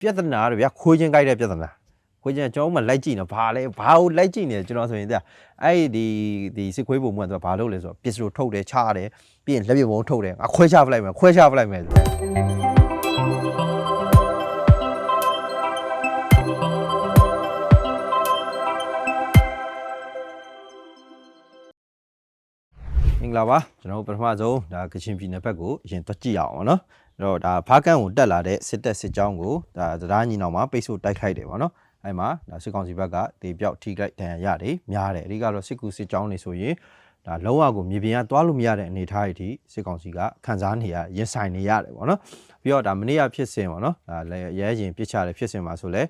ပြဿနာတော့ဗျာခွေးချင်းကြိုက်တဲ့ပြဿနာခွေးချင်းကျွန်တော်မှလိုက်ကြည့်နော်ဘာလဲဘာကိုလိုက်ကြည့်နေကျွန်တော်ဆိုရင်တဲ့အဲ့ဒီဒီစစ်ခွေးပုံမှန်ဆိုဘာလုပ်လဲဆိုတော့ပစ္စတိုထုတ်တယ်ချတယ်ပြီးရင်လက်ပြုံပုံထုတ်တယ်ငါခွဲချပလိုက်မယ်ခွဲချပလိုက်မယ်မင်္ဂလာပါကျွန်တော်ပထမဆုံးဒါကချင်ပြည်နယ်ဘက်ကိုအရင်တွက်ကြည့်အောင်နော် တော့ဒါဖားကန်းကိုတက်လာတဲ့စစ်တပ်စစ်ကြောင်းကိုဒါတရားညီနောင်မှာပိတ်ဆို့တိုက်ခိုက်တယ်ဗောနော်အဲ့မှာဒါစစ်ကောင်စီဘက်ကတေပြောက်ထိခိုက်ဒဏ်ရာရတယ်များတယ်အဓိကတော့စစ်ကူစစ်ကြောင်းနေဆိုရင်ဒါလုံးဝကိုမြေပြင်ကသွားလို့မရတဲ့အနေအထားတွေအထိစစ်ကောင်စီကခန်းစားနေရရင်ဆိုင်နေရတယ်ဗောနော်ပြီးတော့ဒါမနေ့ကဖြစ်စဉ်ဗောနော်ဒါလည်းရဲရင်ပြစ်ချတဲ့ဖြစ်စဉ်မှာဆိုလဲ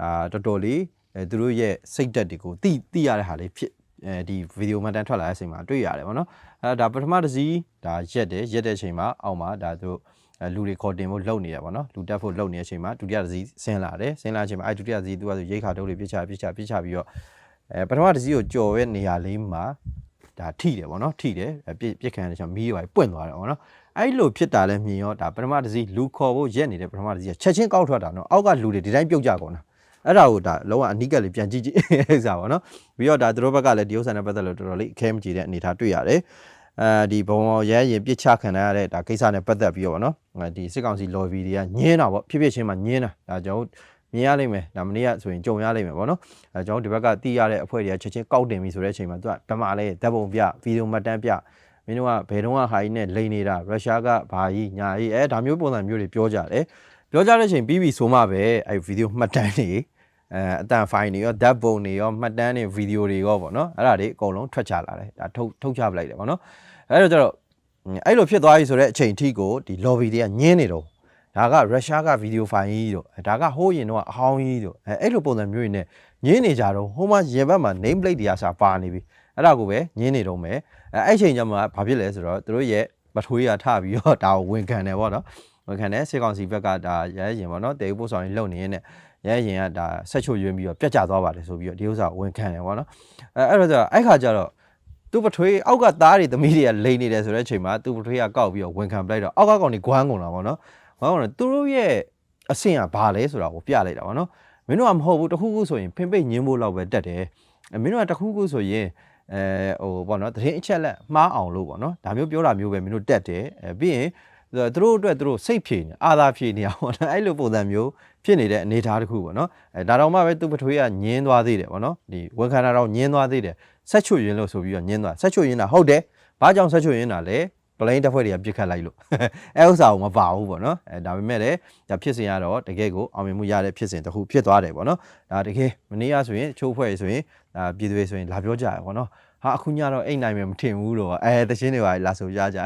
ဒါတော်တော်လေးအဲသူတို့ရဲ့စိတ်သက်တွေကိုတိတိရတဲ့ဟာလေးဖြစ်အဲဒီဗီဒီယိုမှန်တမ်းထွက်လာတဲ့အချိန်မှာတွေ့ရတယ်ဗောနော်အဲဒါပထမတစ်စီးဒါရက်တယ်ရက်တဲ့အချိန်မှာအောက်မှာဒါသူအဲ လူတွေခေါ်တင်ဖို့လုပ်နေရပါတော့လူတက်ဖို့လုပ်နေတဲ့အချိန်မှာဒုတိယတစ်စီးဆင်းလာတယ်ဆင်းလာတဲ့အချိန်မှာအဲဒုတိယတစ်စီးသူကဆိုရိတ်ခါတုပ်တွေပြစ်ချပြစ်ချပြစ်ချပြီးတော့အဲပထမတစ်စီးကိုကြော်ရဲ့နေရာလေးမှာဒါထိတယ်ဗောနော်ထိတယ်အဲပြစ်ပြစ်ခံရတဲ့ချိန်မှာမီးရွာပွင့်သွားတယ်ဗောနော်အဲ့လိုဖြစ်တာလဲမြင်ရောဒါပထမတစ်စီးလူခေါ်ဖို့ရက်နေတဲ့ပထမတစ်စီးကချက်ချင်းကောက်ထွက်တာနော်အောက်ကလူတွေဒီတိုင်းပြုတ်ကြကုန်တာအဲ့ဒါကိုဒါလုံးဝအနိကလေးပြန်ကြည့်ကြည့်ဥစားပါနော်ပြီးတော့ဒါသူတို့ဘက်ကလည်းဒီဥစ္စာနဲ့ပတ်သက်လို့တော်တော်လေးအခဲမကြည့်တဲ့အနေအထားတွေ့ရတယ် အဲဒီဘုံဘော်ရဲရင်ပြစ်ချခံရတဲ့ဒါကိစ္စနဲ့ပတ်သက်ပြီးတော့ဗောနော်ဒီစစ်ကောင်စီ lobby တွေကညင်းတာဗောဖြစ်ဖြစ်ချင်းမှာညင်းတာဒါကျွန်တော်တို့မြင်ရလိမ့်မယ်ဒါမနေ့ကဆိုရင်ကြုံရလိမ့်မယ်ဗောနော်အဲကျွန်တော်တို့ဒီဘက်ကတီးရတဲ့အဖွဲ့တွေကချက်ချင်းကောက်တင်ပြီဆိုတဲ့အချိန်မှာသူကဓမ္မလေးဓာတ်ပုံပြဗီဒီယိုမှတ်တမ်းပြမင်းတို့ကဘယ်တော့မှဟာကြီးနဲ့လိန်နေတာရုရှားကဘာကြီးညာကြီးအဲဒါမျိုးပုံစံမျိုးတွေပြောကြတယ်ပြောကြတဲ့အချိန်ပြီးပြီဆိုမှပဲအဲဗီဒီယိုမှတ်တမ်းတွေအဲအတန်ဖိုင်တွေရောဓာတ်ပုံတွေရောမှတ်တမ်းတွေဗီဒီယိုတွေရောဗောနော်အဲ့ဒါတွေအကုန်လုံးထွက်ချလာတယ်ဒါထုတ်ထုတ်ချပလိုက်တယ်ဗောနော် အဲ့တော့ကျတော့အဲ့လိုဖြစ်သွားပြီဆိုတော့အချိန်ထိကိုဒီ lobby တွေကညင်းနေတော့ဒါကရုရှားကဗီဒီယိုဖိုင်ကြီးတို့ဒါကဟိုးရင်တော့အဟောင်းကြီးတို့အဲအဲ့လိုပုံစံမျိုးတွေနဲ့ညင်းနေကြတော့ဟိုမှာရင်ဘက်မှာ name plate တွေကစာပါနေပြီအဲ့ဒါကိုပဲညင်းနေတော့မယ်အဲအဲ့ချိန်ကျမှဘာဖြစ်လဲဆိုတော့သူတို့ရဲ့ပထွေးရထပြီးတော့ဒါကိုဝန်ခံတယ်ပေါ့နော်ဝန်ခံတယ်စေကောင်စီဘက်ကဒါရဲရင်ပေါ့နော်တေပို့ဆောင်ရင်လုံနေရင်းနဲ့ရဲရင်ကဒါဆက်ချုပ်ရွေးပြီးတော့ပြတ်ကျသွားပါတယ်ဆိုပြီးတော့ဒီဥစ္စာကိုဝန်ခံတယ်ပေါ့နော်အဲအဲ့တော့ကျတော့အဲ့ခါကျတော့ သူ့ပထွေးအောက်ကသားတွေသမီးတွေကလိန်နေတယ်ဆိုတဲ့အချိန်မှာသူ့ပထွေးကကောက်ပြီးတော့ဝန်ခံပလိုက်တော့အောက်ကကောင်တွေဂွမ်းကုန်တာပေါ့နော်ဂွမ်းကုန်တယ်သူတို့ရဲ့အဆင့်ကဘာလဲဆိုတာကိုပြလိုက်တာပေါ့နော်မင်းတို့ကမဟုတ်ဘူးတခုခုဆိုရင်ဖင်ပိတ်ညင်းဖို့လောက်ပဲတက်တယ်အဲမင်းတို့ကတခုခုဆိုရင်အဲဟိုပေါ့နော်တရင်အချက်လက်မှားအောင်လို့ပေါ့နော်ဒါမျိုးပြောတာမျိုးပဲမင်းတို့တက်တယ်အဲပြီးရင်သူတို့အတွက်သူတို့စိတ်ဖြေနေအာသာဖြေနေအောင်ပေါ့နော်အဲ့လိုပုံစံမျိုးဖြစ်နေတဲ့အနေအထားတစ်ခုပေါ့နော်အဲဒါတော့မှပဲသူ့ပထွေးကညင်းသွားသေးတယ်ပေါ့နော်ဒီဝန်ခံတာတော့ညင်းသွားသေးတယ် ဆက်ချွတ်ရင်လို့ဆိုပြီးတော့ညင်းသွားဆက်ချွတ်ရင်တာဟုတ်တယ်ဘာကြောင့်ဆက်ချွတ်ရင်တာလဲပလိန်တစ်ဖွဲ့တွေကပြစ်ခတ်လိုက်လို့အဲဥစ္စာကိုမပါဘူးပေါ့နော်အဲဒါပေမဲ့လည်းဒါဖြစ်စဉ်ကတော့တကယ်ကိုအောင်မြင်မှုရတဲ့ဖြစ်စဉ်တစ်ခုဖြစ်သွားတယ်ပေါ့နော်ဒါတကယ်မနေ့ကဆိုရင်ချိုးဖွဲ့ဆိုရင်ဒါပြည်သူတွေဆိုရင်လာပြောကြရပေါ့နော်ဟာအခုညတော့အိတ်နိုင်မယ်မထင်ဘူးလို့အဲတချင်းတွေပါလာဆိုကြကြ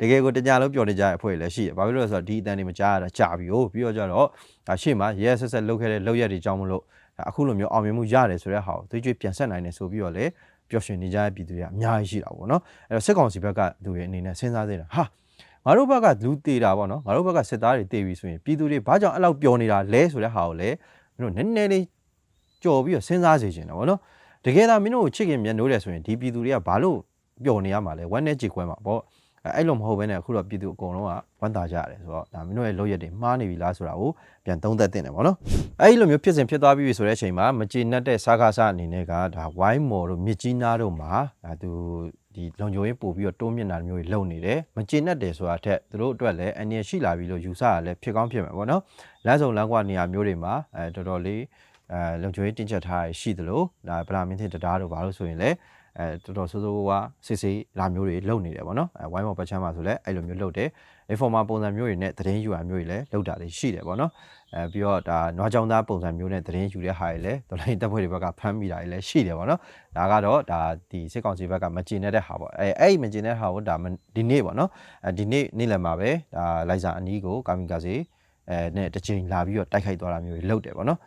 တကယ်ကိုတကြလုံးပျော်နေကြတဲ့အဖွဲ့တွေလည်းရှိတယ်ဘာဖြစ်လို့လဲဆိုတော့ဒီအတန်တွေမကြားရတာကြာပြီ哦ပြီးတော့ကြတော့ဒါရှေ့မှာရဲဆက်ဆက်လှုပ်ခဲ့တဲ့လှုပ်ရက်တွေကြောင်းမလို့အခုလိုမျိုးအောင်မြင်မှုရတယ်ဆိုတဲ့ဟာကိုသွေးကြွေးပြန်ဆက်နိုင်တယ်ဆိုပြီးတော့လေ ပျော်ရွှင်နေကြတဲ့ပြည်သူတွေကအများကြီးရှိတာပေါ့နော်အဲ့တော့စစ်ကောင်စီဘက်ကသူရဲ့အနေနဲ့စဉ်းစားသေးတာဟာငါတို့ဘက်ကလူတေတာပေါ့နော်ငါတို့ဘက်ကစစ်သားတွေတေပြီဆိုရင်ပြည်သူတွေဘာကြောင့်အဲ့လောက်ပျော်နေတာလဲဆိုတဲ့ဟာကိုလည်းမင်းတို့နည်းနည်းလေးကြော်ပြီးတော့စဉ်းစားစေချင်တာပေါ့နော်တကယ်ဒါမင်းတို့ကိုချစ်ခင်မြတ်နိုးတယ်ဆိုရင်ဒီပြည်သူတွေကဘာလို့ပျော်နေရမှာလဲဝမ်းနဲ့ကြည်ခွဲမှာပေါ့ အဲ့အဲ့လိုမဟုတ်ဘဲနဲ့အခုတော့ပြည်သူအကုန်လုံးကဝမ်းသာကြရတယ်ဆိုတော့ဒါမင်းတို့ရဲ့လုပ်ရက်တွေမှားနေပြီလားဆိုတာကိုပြန်သုံးသပ်တင်တယ်ပေါ့နော်အဲ့ဒီလိုမျိုးဖြစ်စဉ်ဖြစ်သွားပြီဆိုတဲ့အချိန်မှာမကျေနပ်တဲ့စားကားစားအနေနဲ့ကဒါဝိုင်းမော်တို့မြစ်ကြီးနားတို့မှာဒါသူဒီလုံခြုံရေးပို့ပြီးတော့တိုးမြင့်တာမျိုးတွေလုပ်နေတယ်မကျေနပ်တယ်ဆိုတာထက်သူတို့အတွက်လည်းအနေရရှိလာပြီလို့ယူဆရလဲဖြစ်ကောင်းဖြစ်မှာပေါ့နော်လမ်းစုံလမ်းကွာနေရာမျိုးတွေမှာအဲတော်တော်လေးအဲလုံခြုံရေးတင်ချက်ထားရရှိသလိုဒါဗလာမင်းထင်တရားတို့ဘာလို့ဆိုရင်လည်း အဲတော်တော်ဆိုးဆိုးဝါးစစ်စစ်လာမျိုးတွေလုပ်နေတယ်ပေါ့နော်အဲဝိုင်းမော်ပတ်ချမ်းမှာဆိုလည်းအဲ့လိုမျိုးလုပ်တယ် informal ပုံစံမျိုးတွေနဲ့သတင်းယူရမျိုးတွေလည်းလုပ်တာလေးရှိတယ်ပေါ့နော်အဲပြီးတော့ဒါနွားကြောင်သားပုံစံမျိုးနဲ့သတင်းယူတဲ့ဟာတွေလည်းဒေါ်လာတပ်ဖွဲ့တွေဘက်ကဖမ်းမိတာတွေလည်းရှိတယ်ပေါ့နော်ဒါကတော့ဒါဒီစစ်ကောင်စီဘက်ကမကျင်တဲ့ဟာပေါ့အဲအဲ့ဒီမကျင်တဲ့ဟာကိုဒါဒီနေ့ပေါ့နော်အဲဒီနေ့နေ့လယ်မှာပဲဒါလိုက်စာအနီးကိုကာမီကာစီအဲနဲ့တစ်ချိန်လာပြီးတော့တိုက်ခိုက်သွားတာမျိုးတွေလုပ်တယ်ပေါ့နော်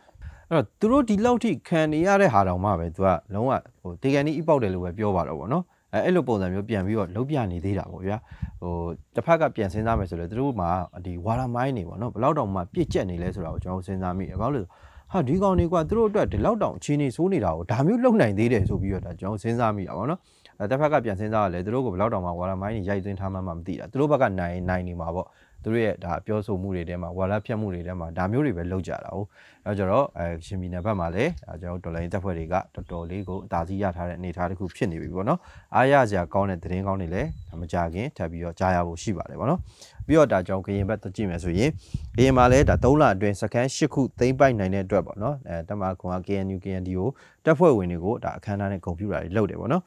အဲ့တော့သူတို့ဒီလောက်ထိခံနေရတဲ့ဟာတောင်မှပဲသူကလုံးဝဟိုတေကန်နီးအပေါက်တယ်လို့ပဲပြောပါတော့ဗောနော်အဲအဲ့လိုပုံစံမျိုးပြန်ပြီးတော့လုံးပြနေသေးတာပေါ့ဗျာဟိုတစ်ဖက်ကပြန်စဉ်းစားမယ်ဆိုလေသူတို့မှာဒီဝါရမိုင်းနေပေါ့နော်ဘယ်လောက်တောင်မှပြစ်ကျက်နေလဲဆိုတာကိုကျွန်တော်စဉ်းစားမိတယ်ဘာလို့လဲဟာဒီကောင်တွေကသူတို့အတွက်ဒီလောက်တောင်အခြေအနေဆိုးနေတာကိုဒါမျိုးလုံနိုင်သေးတယ်ဆိုပြီးတော့ဒါကျွန်တော်စဉ်းစားမိတာပေါ့နော်အဲတစ်ဖက်ကပြန်စဉ်းစားရလေသူတို့ကိုဘယ်လောက်တောင်မှဝါရမိုင်းနေရိုက်သွင်းထားမှမသိတာသူတို့ဘက်ကနိုင်နိုင်နေမှာပေါ့ သူတို့ရဲ့ဒါပြောဆိုမှုတွေထဲမှာဝါဒဖြတ်မှုတွေထဲမှာဒါမျိုးတွေပဲလောက်ကြတာဟုတ်အဲကြတော့အဲရှင်ပြည်နယ်ဘက်မှာလည်းအဲကျွန်တော်တို့ဒေါ်လာရင်းတပ်ဖွဲ့တွေကတော်တော်လေးကိုအသာစီးရထားတဲ့အနေအထားတစ်ခုဖြစ်နေပြီပေါ့နော်အားရစရာကောင်းတဲ့သတင်းကောင်းတွေလည်းဒါမကြခင်ထပ်ပြီးတော့ကြားရဖို့ရှိပါတယ်ပေါ့နော်ပြီးတော့ဒါကြောင့်ကရင်ဘက်ကြည့်မယ်ဆိုရင်ကရင်မှာလည်းဒါ3လအတွင်းစခန်း8ခုသိမ်းပိုက်နိုင်တဲ့အတွက်ပေါ့နော်အဲတမကွန်က KNU KNDO တပ်ဖွဲ့ဝင်တွေကိုဒါအခမ်းအနားနဲ့ဂုဏ်ပြုတာတွေလုပ်တယ်ပေါ့နော်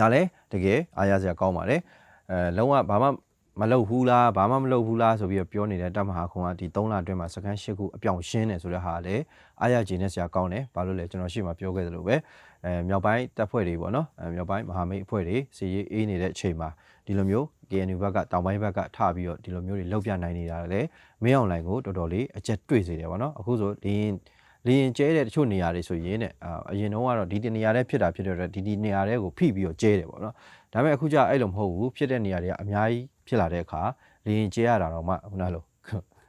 ဒါလည်းတကယ်အားရစရာကောင်းပါတယ်အဲလုံးဝဘာမှ မလုပ်ဘူးလားဘာမှမလုပ်ဘူးလားဆိုပြီးတော့ပြောနေတဲ့တပ်မဟာခွန်ကဒီ3လအတွင်းမှာစကန်၈ခုအပြောင်ရှင်းတယ်ဆိုတဲ့ဟာလည်းအားရခြင်းနဲ့ဆရာကောင်းတယ်ဘာလို့လဲကျွန်တော်ရှေ့မှာပြောခဲ့သလိုပဲအဲမြောက်ပိုင်းတပ်ဖွဲ့တွေပေါ့နော်အဲမြောက်ပိုင်းမဟာမိတ်အဖွဲ့တွေစီရေးအေးနေတဲ့အချိန်မှာဒီလိုမျိုး KNU ဘက်ကတောင်ပိုင်းဘက်ကထပြီးတော့ဒီလိုမျိုးတွေလောက်ပြနိုင်နေတာလည်းမင်းအောင်လိုင်ကိုတော်တော်လေးအကျက်တွေ့စေတယ်ပေါ့နော်အခုဆိုဒီလင်းကျဲတဲ့တချို့နေရာတွေဆိုရင်တဲ့အာအရင်တော့ကတော့ဒီတနေရာတဲ့ဖြစ်တာဖြစ်တဲ့အတွက်ဒီဒီနေရာတဲ့ကိုဖိပြီးတော့ကျဲတယ်ပေါ့နော် ဒါပေမဲ့အခုကျအဲ့လိုမဟုတ်ဘူးဖြစ်တဲ့နေရာတွေကအများကြီးဖြစ်လာတဲ့အခါလင်းကျဲရတာတော့မှခုနလို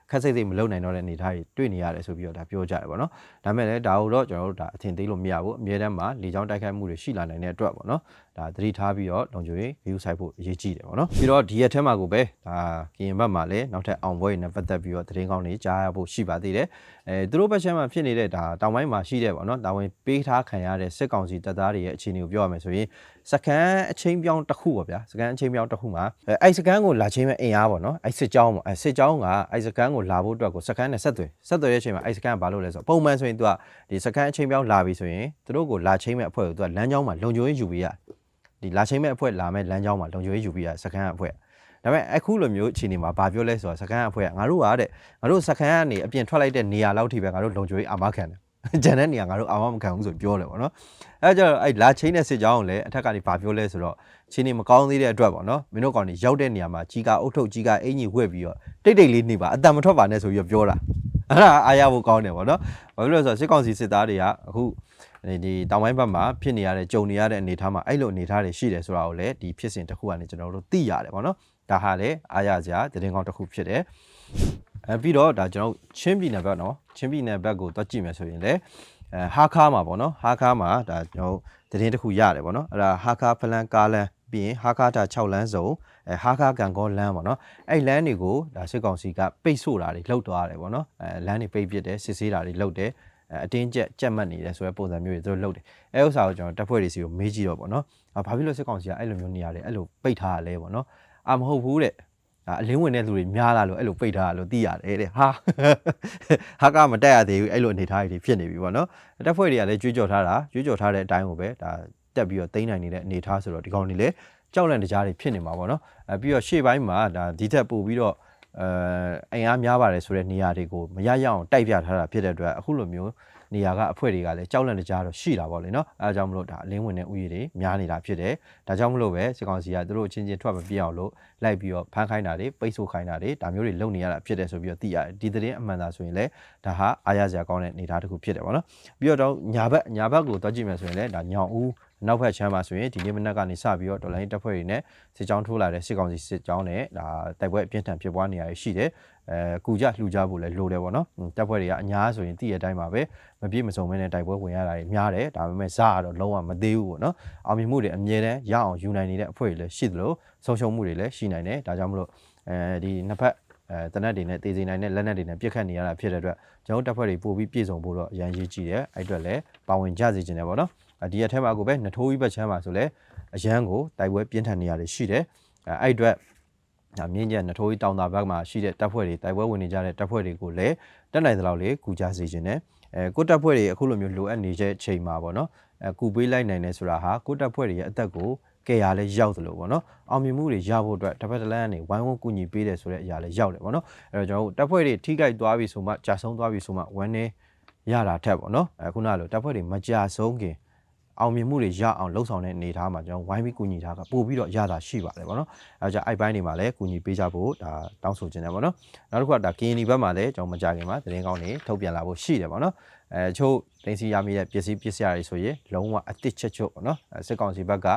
ခက်စိတ်စိတ်မလုံနိုင်တော့တဲ့အနေအထားတွေတွေ့နေရတယ်ဆိုပြီးတော့ဒါပြောကြတယ်ပေါ့နော်ဒါပေမဲ့လည်းဒါကိုတော့ကျွန်တော်တို့ဒါအထင်သေးလို့မရဘူးအမြဲတမ်းမှာလေချောင်းတိုက်ခိုက်မှုတွေရှိလာနိုင်တဲ့အတွက်ပေါ့နော် ဒါသတိထားပြီးတော့လုံခြုံရေး view site ဖို့အရေးကြီးတယ်ပေါ့နော်ပြီးတော့ဒီရက်ထဲမှာကိုပဲဒါကရင်ဘက်မှာလည်းနောက်ထပ်အောင်ပွဲတွေနဲ့ပတ်သက်ပြီးတော့သတင်းကောင်းတွေကြားရဖို့ရှိပါသေးတယ်အဲသူတို့ဘက်ချမ်းမှာဖြစ်နေတဲ့ဒါတောင်ပိုင်းမှာရှိတဲ့ပေါ့နော်တာဝန်ပေးထားခံရတဲ့စစ်ကောင်စီတပ်သားတွေရဲ့အခြေအနေကိုပြောရမယ်ဆိုရင်စကန်အချင်းပြောင်းတစ်ခုပေါ့ဗျာစကန်အချင်းပြောင်းတစ်ခုမှာအဲအဲ့စကန်ကိုလာချင်းမဲ့အင်အားပေါ့နော်အဲ့စစ်ကြောင်းပေါ့အဲ့စစ်ကြောင်းကအဲ့စကန်ကိုလာဖို့အတွက်ကိုစကန်နဲ့ဆက်သွယ်ဆက်သွယ်တဲ့အချိန်မှာအဲ့စကန်ကဘာလုပ်လဲဆိုတော့ပုံမှန်ဆိုရင်သူကဒီစကန်အချင်းပြောင်းလာပြီဆိုရင်သူတို့ကိုလာချင်းမဲ့အဖွဲ့ကိုသူကလမ်းကြောင်းမှာလုံခြုံရေးယူပေးရ ဒီလာချင်းမဲ့အဖွဲ့လာမဲ့လမ်းကြောင်းမှာလုံခြုံရေးယူပေးရစကန်အဖွဲ့ဒါပေမဲ့အခုလိုမျိုးအခြေအနေမှာဘာပြောလဲဆိုတော့စကန်အဖွဲ့ကငါတို့ကတဲ့ငါတို့စကန်ကနေအပြင်ထွက်လိုက်တဲ့နေရာလောက်ထိပဲငါတို့လုံခြုံရေးအာမခံတယ်ဂျန်တဲ့နေရာငါတို့အာမမခံဘူးဆိုပြောတယ်ပေါ့နော်အဲကြတော့အဲလာချင်းတဲ့စစ်ကြောင်းကိုလည်းအထက်ကနေဗာပြောလဲဆိုတော့ချင်းနေမကောင်းသေးတဲ့အတွက်ပေါ့နော်မင်းတို့ကောင်တွေရောက်တဲ့နေရာမှာကြီးကအုတ်ထုတ်ကြီးကအင်ကြီးဝှက်ပြီးတော့တိတ်တိတ်လေးနေပါအတန်မထွက်ပါနဲ့ဆိုပြီးတော့ပြောတာအဲ့ဒါအားရဖို့ကောင်းတယ်ပေါ့နော်ဘာလို့လဲဆိုတော့စစ်ကောင်စီစစ်သားတွေကအခု ဒီတောင်ပိုင်းဘက်မှာဖြစ်နေရတဲ့ကြုံနေရတဲ့အနေအထားမှာအဲ့လိုအနေအထားတွေရှိတယ်ဆိုတာကိုလည်းဒီဖြစ်စဉ်တစ်ခုကနေကျွန်တော်တို့သိရတယ်ပေါ့နော်ဒါဟာလည်းအားရစရာသတင်းကောင်းတစ်ခုဖြစ်တယ်အဲပြီးတော့ဒါကျွန်တော်ချင်းပြည်နယ်ဘက်နော်ချင်းပြည်နယ်ဘက်ကိုတွက်ကြည့်မယ်ဆိုရင်လည်းအဲဟာခါမှာပေါ့နော်ဟာခါမှာဒါကျွန်တော်သတင်းတစ်ခုရတယ်ပေါ့နော်အဲ့ဒါဟာခါဖလန်ကားလန်ပြီးရင်ဟာခါတာ6လမ်းစုံအဲဟာခါကန်ကောလမ်းပေါ့နော်အဲ့လမ်းတွေကိုဒါစစ်ကောင်စီကပိတ်ဆို့တာတွေလှုပ်သွားတယ်ပေါ့နော်အဲလမ်းတွေပိတ်ပစ်တယ်စစ်ဆေးတာတွေလှုပ်တယ် အတင်းကျပ်ကြက်မှတ်နေတယ်ဆိုတဲ့ပုံစံမျိုးတွေသူတို့လုပ်တယ်အဲဥစ္စာကိုကျွန်တော်တပ်ဖွဲ့တွေစီကိုမေးကြည့်တော့ပေါ့နော်ဘာဖြစ်လို့စစ်ကောင်စီကအဲ့လိုမျိုးနေရတယ်အဲ့လိုပိတ်ထားရလဲပေါ့နော်အာမဟုတ်ဘူးတဲ့အလင်းဝင်တဲ့လူတွေများလာလို့အဲ့လိုပိတ်ထားလို့သိရတယ်တဲ့ဟာဟာကမတက်ရသေးဘူးအဲ့လိုအနေထားတွေဖြစ်နေပြီပေါ့နော်တက်ဖွဲ့တွေကလည်းကြွေးကြော်ထားတာကြွေးကြော်ထားတဲ့အတိုင်းကိုပဲဒါတက်ပြီးတော့တိမ့်နိုင်နေတဲ့အနေထားဆိုတော့ဒီကောင်တွေလည်းကြောက်လန့်တကြားတွေဖြစ်နေမှာပေါ့နော်အဲပြီးတော့ရှေ့ပိုင်းမှာဒါဒီထက်ပို့ပြီးတော့ အဲအိမ်အားများပါတယ်ဆိုတဲ့နေရာတွေကိုမရရအောင်တိုက်ပြထားတာဖြစ်တဲ့အတွက်အခုလိုမျိုးနေရာကအဖွဲ့တွေကလည်းကြောက်လန့်တကြားတော့ရှိတာပေါ့လေနော်အဲဒါကြောင့်မလို့ဒါအလင်းဝင်တဲ့ဥယျာဉ်တွေများနေတာဖြစ်တယ်ဒါကြောင့်မလို့ပဲစစ်ကောင်စီကသူတို့ချင်းချင်းထွက်မပြေအောင်လို့လိုက်ပြီးတော့ဖမ်းခိုင်းတာတွေပိတ်ဆို့ခိုင်းတာတွေဒါမျိုးတွေလုပ်နေရတာဖြစ်တယ်ဆိုပြီးတော့သိရတယ်ဒီသတင်းအမှန်သာဆိုရင်လည်းဒါဟာအားရစရာကောင်းတဲ့အနေအထားတစ်ခုဖြစ်တယ်ပေါ့နော်ပြီးတော့ညာဘက်ညာဘက်ကိုတွက်ကြည့်မယ်ဆိုရင်လည်းဒါညောင်ဦး နောက်ဘက်ချမ်းမှာဆိုရင်ဒီနေ့မနက်ကနေစပြီးတော့ဒေါ်လာရင်းတပ်ဖွဲ့တွေနဲ့စစ်ကြောင်းထိုးလာတဲ့စစ်ကောင်စီစစ်ကြောင်းနဲ့ဒါတိုက်ပွဲအပြင်းထန်ဖြစ်ပွားနေရရှိတယ်အဲကူကြလှူကြဖို့လည်းလိုတယ်ပေါ့နော်တပ်ဖွဲ့တွေကအများဆိုရင်တည့်ရတိုင်းပါပဲမပြည့်မစုံမဲနဲ့တိုက်ပွဲဝင်ရတာတွေများတယ်ဒါပေမဲ့ဇာကတော့လုံးဝမသေးဘူးပေါ့နော်အောင်မြင်မှုတွေအမြဲတမ်းရအောင်ယူနိုင်နေတဲ့အဖွဲ့တွေလည်းရှိသလိုဆုံးရှုံးမှုတွေလည်းရှိနိုင်တယ်ဒါကြောင့်မလို့အဲဒီနှစ်ဖက်အဲတနက်တွေနဲ့တေးစိန်နိုင်တဲ့လက်နက်တွေနဲ့ပြစ်ခတ်နေရတာဖြစ်တဲ့အတွက်ကျွန်တော်တပ်ဖွဲ့တွေပို့ပြီးပြည်စုံဖို့တော့အရန်ရေးကြည့်တယ်အဲ့အတွက်လည်းပါဝင်ကြစေချင်တယ်ပေါ့နော် ဒီရက်ထဲမှာကိုပဲနထိုးကြီးဘက်ချမ်းမှာဆိုလဲအရန်ကိုတိုက်ပွဲပြင်းထန်နေရတယ်ရှိတယ်အဲအဲ့အတွက်ဒါမြင်းကျန်နထိုးကြီးတောင်တာဘက်မှာရှိတဲ့တပ်ဖွဲ့တွေတိုက်ပွဲဝင်နေကြတဲ့တပ်ဖွဲ့တွေကိုလည်းတက်နိုင်သလောက်လေးကူကြစေခြင်းနဲ့အဲကိုတပ်ဖွဲ့တွေအခုလိုမျိုးလိုအပ်နေတဲ့အချိန်မှာပေါ့နော်အဲကူပေးလိုက်နိုင်တယ်ဆိုတာဟာကိုတပ်ဖွဲ့တွေရဲ့အသက်ကိုကဲရလဲရောက်သလိုပေါ့နော်အောင်မြင်မှုတွေရဖို့အတွက်တစ်ဖက်တစ်လမ်းကနေဝိုင်းဝန်းကူညီပေးတယ်ဆိုတဲ့အရာလဲရောက်တယ်ပေါ့နော်အဲတော့ကျွန်တော်တို့တပ်ဖွဲ့တွေထိခိုက်သွားပြီဆိုမှကြာဆုံးသွားပြီဆိုမှဝမ်းနေရတာထက်ပေါ့နော်အခုနလိုတပ်ဖွဲ့တွေမကြာဆုံးခင် အောင်မြင်မှုတွေရအောင်လှုပ်ဆောင်တဲ့အနေအထားမှာကျွန်တော်ဝိုင်းပြီးကူညီထားကပို့ပြီးတော့ရတာရှိပါတယ်ဗောနော်အဲကြောင့်အဲ့ဘိုင်းတွေမှာလည်းကူညီပေးကြဖို့ဒါတောင်းဆိုခြင်းတယ်ဗောနော်နောက်တစ်ခုကဒါကင်းနီဘက်မှာလည်းကျွန်တော်မကြခင်မှာသတင်းကောင်းတွေထုတ်ပြန်လာဖို့ရှိတယ်ဗောနော်အဲချို့တင်စီရမိတဲ့ပစ္စည်းပစ္စည်းတွေဆိုရင်လုံးဝအတစ်ချက်ချုပ်ဗောနော်စစ်ကောင်စီဘက်က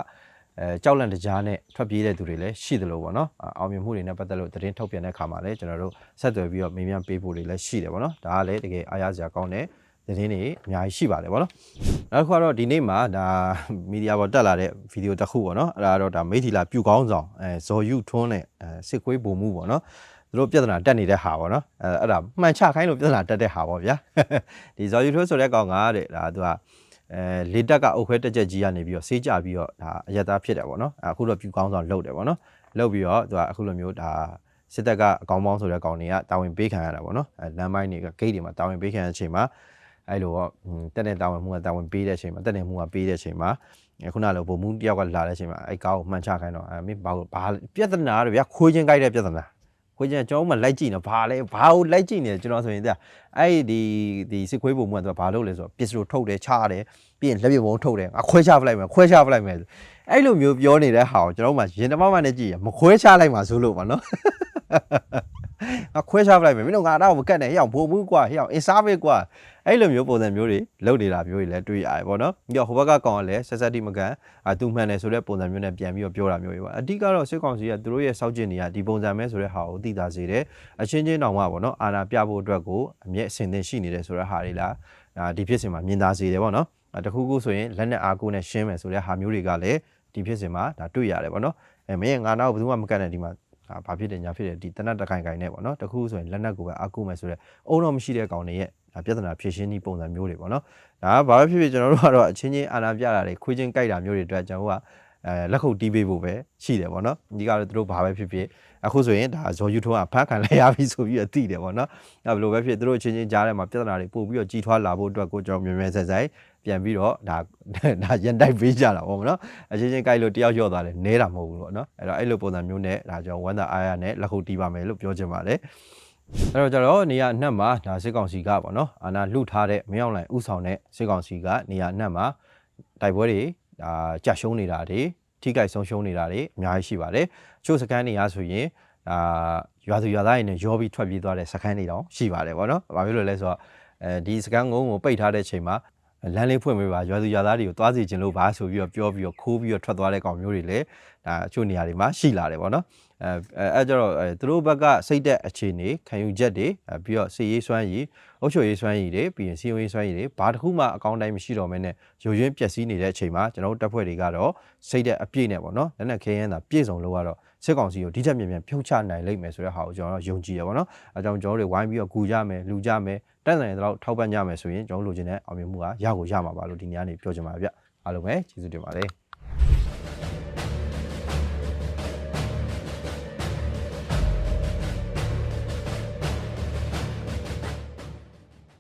အဲကြောက်လန့်တကြားနဲ့ထွက်ပြေးတဲ့သူတွေလည်းရှိသလိုပေါ့နော်အောင်မြင်မှုတွေနဲ့ပတ်သက်လို့သတင်းထုတ်ပြန်တဲ့ခါမှာလည်းကျွန်တော်တို့ဆက်သွယ်ပြီးတော့မေးမြန်းပေးဖို့တွေလည်းရှိတယ်ပေါ့နော်ဒါကလည်းတကယ်အားရစရာကောင်းတဲ့ သတင်းတွေအများကြီးရှိပါတယ်ဗောနော်နောက်တစ်ခုကတော့ဒီနေ့မှာဒါမီဒီယာပေါ်တက်လာတဲ့ဗီဒီယိုတစ်ခုပေါ့နော်အဲ့ဒါကတော့ဒါမိထီလာပြူကောင်းဆောင်အဲဇော်ယူထွန်းနဲ့အဲစစ်ကွေးပုံမှုပေါ့နော်သူတို့ပြဿနာတက်နေတဲ့ဟာပေါ့နော်အဲအဲ့ဒါမှန်ချခိုင်းလို့ပြဿနာတက်တဲ့ဟာပေါ့ဗျာဒီဇော်ယူထိုးဆိုတဲ့ကောင်ကတဲ့ဒါသူကအဲလေတက်ကအိုခွဲတက်ချက်ကြီးကနေပြီးတော့ဆေးကြပြီးတော့ဒါအယက်သားဖြစ်တယ်ပေါ့နော်အခုတော့ပြူကောင်းဆောင်လုပ်တယ်ပေါ့နော်လုပ်ပြီးတော့သူကအခုလိုမျိုးဒါစစ်တပ်ကအကောင်ပေါင်းဆိုတဲ့ကောင်တွေကတာဝန်ပေးခံရတာပေါ့နော်အဲလမ်းပိုင်းတွေကဂိတ်တွေမှာတာဝန်ပေးခံရတဲ့အချိန်မှာ အဲ့လိုတော့တက်တဲ့တာဝန်မှုကတာဝန်ပေးတဲ့အချိန်မှာတက်တဲ့မှုကပေးတဲ့အချိန်မှာခုနကလိုပုံမှုတယောက်ကလာတဲ့အချိန်မှာအဲ့ကောင်းကိုမှန်ချခိုင်းတော့အဲမင်းဘာဘာပြဿနာတော့ဗျာခွေးချင်းကြိုက်တဲ့ပြဿနာခွေးချင်းကျွန်တော်မှလိုက်ကြည့်နေဘာလဲဘာကိုလိုက်ကြည့်နေကျွန်တော်ဆိုရင်တဲ့အဲ့ဒီဒီစစ်ခွေးပုံမှုကသူကဘာလုပ်လဲဆိုတော့ပစ္စတိုထုတ်တယ်ချတယ်ပြီးရင်လက်ပြပုံထုတ်တယ်အခွဲချပလိုက်မယ်ခွဲချပလိုက်မယ်အဲ့လိုမျိုးပြောနေတဲ့ဟာကိုကျွန်တော်မှရင်တမမနဲ့ကြည့်ရမခွဲချလိုက်မှာဆိုလို့ပါနော် အခွဲချပလိုက်မယ်မင်းတို့ငါတော့မကတ်နဲ့ဟဲ့အောင်ဘိုးဘူးကွာဟဲ့အောင်အင်စားပဲကွာအဲ့လိုမျိုးပုံစံမျိုးတွေလုပ်နေတာမျိုးတွေလည်းတွေ့ရတယ်ပေါ့နော်ပြီးတော့ဟိုဘက်ကကောင်ကလည်းဆက်ဆက်တိမကန်အာသူမှန်တယ်ဆိုတဲ့ပုံစံမျိုးနဲ့ပြန်ပြီးတော့ပြောတာမျိုးတွေပါအဓိကတော့စစ်ကောင်စီကသူတို့ရဲ့စောက်ကျင်နေရဒီပုံစံပဲဆိုတဲ့ဟာကိုသိတာစေတယ်အချင်းချင်းတောင်မှပေါ့နော်အာနာပြဖို့အတွက်ကိုအမျက်အစင်သင်ရှိနေတယ်ဆိုတဲ့ဟာတွေလားအာဒီဖြစ်စဉ်မှာမြင်သာစေတယ်ပေါ့နော်အဲတခုခုဆိုရင်လက်နဲ့အားကိုးနဲ့ရှင်းမယ်ဆိုတဲ့ဟာမျိုးတွေကလည်းဒီဖြစ်စဉ်မှာဒါတွေ့ရတယ်ပေါ့နော်အဲမင်းငါနောက်ဘယ်သူမှမကတ်နဲ့ဒီမှာဒါ ဘာဖြစ်တယ်ညာဖြစ်တယ်ဒီတနတ်တခိုင်ခိုင်နဲ့ပေါ့နော်တခုဆိုရင်လက်နက်ကိုပဲအားကိုးမယ်ဆိုတော့အုံတော့မရှိတဲ့ကောင်တွေရဲ့ဒါပြဿနာဖြေရှင်းနည်းပုံစံမျိုးတွေပေါ့နော်ဒါကဘာပဲဖြစ်ဖြစ်ကျွန်တော်တို့ကတော့အချင်းချင်းအာနာပြတာတွေခွေးချင်းကြိုက်တာမျိုးတွေအတွက်ကျွန်တော်တို့ကအဲလက်ခုပ်တီးပေးဖို့ပဲရှိတယ်ပေါ့နော်ဒီကတော့သူတို့ဘာပဲဖြစ်ဖြစ်အခုဆိုရင်ဒါဇော်ယူထုံးကဖမ်းခံလိုက်ရပြီဆိုပြီးတော့သိတယ်ပေါ့နော်အဲဘယ်လိုပဲဖြစ်သူတို့အချင်းချင်းကြားထဲမှာပြဿနာတွေပို့ပြီးတော့ကြီးထွားလာဖို့အတွက်ကိုကျွန်တော်မြန်မြန်ဆက်ဆက် ပြန်ပြီးတော့ဒါဒါရန်တိုက်ပေးကြတာပေါ့နော်အချင်းချင်းကြိုက်လို့တယောက်လျော့သွားတယ်နဲတာမဟုတ်ဘူးပေါ့နော်အဲ့တော့အဲ့လိုပုံစံမျိုးနဲ့ဒါကျွန်တော်ဝမ်းသာအားရနဲ့လက်ခုပ်တီးပါမယ်လို့ပြောချင်ပါတယ်အဲ့တော့ကျတော့နေရာအနှံ့မှာဒါစစ်ကောင်စီကပေါ့နော်အာနာလှုပ်ထားတဲ့မင်းအောင်လှိုင်ဥဆောင်တဲ့စစ်ကောင်စီကနေရာအနှံ့မှာတိုက်ပွဲတွေဒါကြာရှုံးနေတာတွေထိကြိုက်ဆုံးရှုံးနေတာတွေအများကြီးရှိပါတယ်အချို့စကန်နေရဆိုရင်အာရွာသူရွာသားတွေနဲ့ရောပြီးထွက်ပြေးသွားတဲ့စကန်တွေတောင်ရှိပါတယ်ပေါ့နော်ဘာဖြစ်လို့လဲဆိုတော့အဲဒီစကန်ကုန်းကိုပိတ်ထားတဲ့ချိန်မှာ လမ်းလေးဖွင့်ပေးပါရွာသူရွာသားတွေကိုသွားစီခြင်းလို့ပါဆိုပြီးတော့ပြောပြီးတော့ခိုးပြီးတော့ထွက်သွားတဲ့ကောင်မျိုးတွေလည်းဒါအချို့နေရာတွေမှာရှိလာတယ်ပေါ့နော်အဲအဲအဲကြတော့အဲသူတို့ဘက်ကစိတ်သက်အခြေအနေခံယူချက်တွေအဲပြီးတော့စီရေးစွမ်းရည်အုပ်ချုပ်ရေးစွမ်းရည်တွေပြီးရင်စီယုံရေးစွမ်းရည်တွေဘာတစ်ခုမှအကောင့်တိုင်းမရှိတော့မဲနဲ့ရုံရင်းပျက်စီးနေတဲ့အချိန်မှာကျွန်တော်တို့တပ်ဖွဲ့တွေကတော့စိတ်သက်အပြည့်နဲ့ပေါ့နော်လက်နက်ခဲယမ်းသာပြည့်စုံလို့ကတော့စစ်ကောင်စီကိုဒီချက်မြန်မြန်ဖြုတ်ချနိုင်လိမ့်မယ်ဆိုတဲ့ဟာကိုကျွန်တော်တို့ယုံကြည်ရပါတော့အဲကြောင့်ကျွန်တော်တို့ဝိုင်းပြီးတော့ကူကြမယ်လူကြမယ် တက်နိုင်တဲ့တော့ထောက်ပံ့ကြမယ်ဆိုရင်ကျွန်တော်တို့လိုချင်တဲ့အောင်မြင်မှုကရကိုရမှာပါလို့ဒီနေ့ကနေပြောချင်ပါဗျအားလုံးပဲကျေးဇူးတင်ပါတယ်